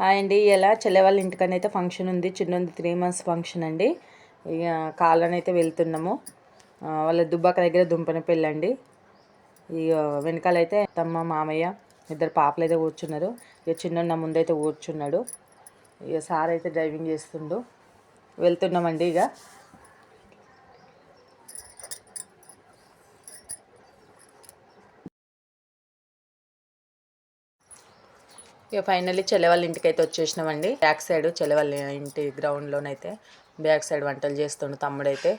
Hi అండి. ఇలా చెల్లె వాళ్ళ ఇంటికని అయితే ఫంక్షన్ ఉంది. చిన్నది త్రీ మంత్స్ ఫంక్షన్ అండి. ఇక కాళ్ళని అయితే వెళ్తున్నాము వాళ్ళ దుబ్బాక దగ్గర దుంపన పెళ్ళండి. అండి ఇక వెనకాలైతే తమ్మ మామయ్య ఇద్దరు పాపలు అయితే కూర్చున్నారు. ఇక చిన్న నా ముందైతే కూర్చున్నాడు. ఇక సార్ అయితే డ్రైవింగ్ చేస్తుండు. వెళ్తున్నామండి ఇక ఇక ఫైనల్లీ చెల్లె ఇంటికి అయితే వచ్చేసినామండి. బ్యాక్ సైడ్ చెల్లె ఇంటి గ్రౌండ్లోనైతే బ్యాక్ సైడ్ వంటలు చేస్తుండు తమ్ముడైతే.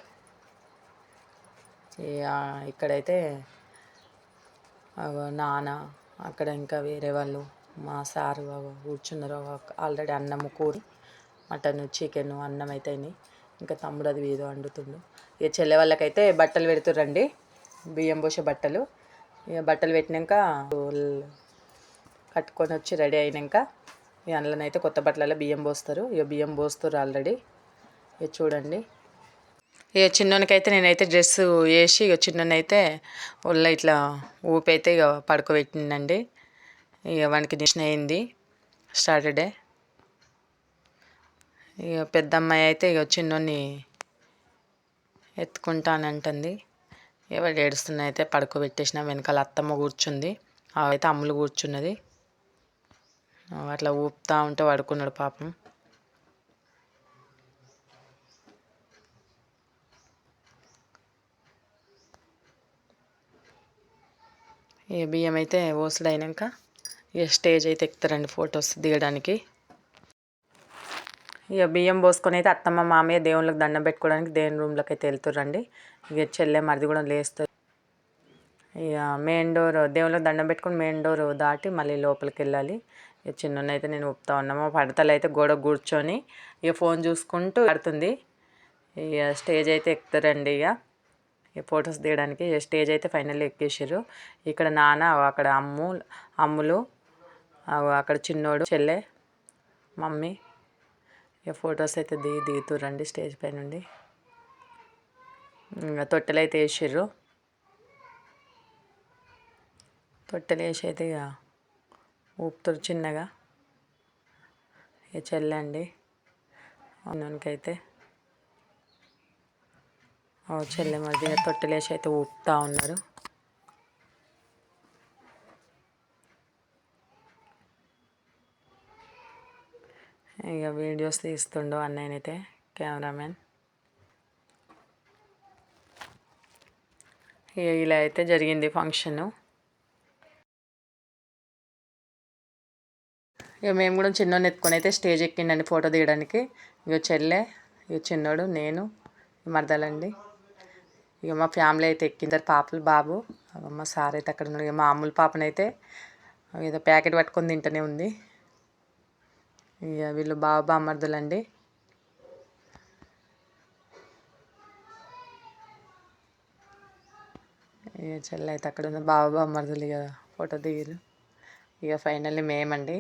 ఇక ఇక్కడైతే నాన్న అక్కడ ఇంకా వేరే వాళ్ళు మా సారు కూర్చున్నారు. ఆల్రెడీ అన్నము కూరి మటన్ చికెన్ అన్నం అయితే ఇంకా తమ్ముడు అది ఏదో వండుతుండు. ఇక చెల్లె వాళ్ళకైతే బట్టలు పెడుతుర్రండి. బియ్యం పోసే బట్టలు. ఇక బట్టలు పెట్టినాక కట్టుకొని వచ్చి రెడీ అయినాక ఇక అందులోనైతే కొత్త బట్టలలో బియ్యం పోస్తారు. ఇక బియ్యం పోస్తారు ఆల్రెడీ. ఇక చూడండి. ఇక చిన్నోనికైతే నేనైతే డ్రెస్ వేసి ఇక చిన్నోనైతే ఒళ్ళ ఇట్లా ఊపైతే ఇక పడుకోబెట్టిందండి ఇక వానికి నిషన్ అయింది. సాటర్డే ఇక పెద్ద అమ్మాయి అయితే ఇక చిన్నోని ఎత్తుకుంటానంటుంది. ఎవరు ఏడుస్తున్న అయితే పడుకోబెట్టేసిన. వెనకాల అత్తమ్మ కూర్చుంది. అవైతే అమ్ములు కూర్చున్నది. అట్లా ఊపుతా ఉంటే పడుకున్నాడు పాపం. ఏ బియ్యం అయితే ఓసుడు అయినాక ఇక స్టేజ్ అయితే ఎక్కుతారండి ఫొటోస్ దిగడానికి. ఇక బియ్యం పోసుకొని అయితే అత్తమ్మ మామయ్య దేవుళ్ళకి దండం పెట్టుకోవడానికి దేవుని రూమ్లోకి అయితే వెళ్తుర్రండి. ఇక చెల్లె మరిది కూడా లేస్తారు. ఇక మెయిన్ డోర్ దేవుళ్ళకి దండం పెట్టుకొని మెయిన్ డోర్ దాటి మళ్ళీ లోపలికి వెళ్ళాలి. ఇక చిన్న అయితే నేను ఊపుతా ఉన్నాము పడతలు అయితే గోడ కూర్చొని ఇక ఫోన్ చూసుకుంటూ ఆడుతుంది. ఇక స్టేజ్ అయితే ఎక్కుతారండి ఇక. ఈ ఫొటోస్ తీయడానికి ఇక స్టేజ్ అయితే ఫైనల్లీ ఎక్కేసారు ఇక్కడ నాన్న అక్కడ అమ్ము అమ్ములు అక్కడ చిన్నోడు చెల్లె మమ్మీ. ఇక ఫొటోస్ అయితే దిగి దిగుతురండి స్టేజ్ పైనుండి. ఇంకా తొట్టెలు అయితే వేసారు తొట్టెలు వేసి అయితే ఇక ఊపుతారు చిన్నగా. ఇక చెల్లె అండి ఓ చెల్లె మధ్య తొట్టెలేసి అయితే ఊపుతా ఉన్నారు. ఇక వీడియోస్ తీస్తుండో అన్నయ్యనైతే కెమెరామెన్. ఇక ఇలా అయితే జరిగింది ఫంక్షను. ఇక మేము కూడా చిన్నోని ఎత్తుకొని అయితే స్టేజ్ ఎక్కిండండి ఫోటో తీయడానికి. ఇక చెల్లె ఇక చిన్నోడు నేను మరదలండి. ఇక మా ఫ్యామిలీ అయితే ఎక్కిందారు పాపలు బాబు మా సార్ అయితే అక్కడ ఉన్నాడు. ఇక మా అమ్ముల పాపనైతే ఏదో ప్యాకెట్ పట్టుకొని తింటూనే ఉంది. ఇక వీళ్ళు బాబు బామ్మర్దులండి. ఇక చెల్లె అయితే అక్కడ ఉంది. బాబు బామ్మర్దులు ఇక ఫోటో దిగారు ఇక ఫైనల్లీ మేమండి.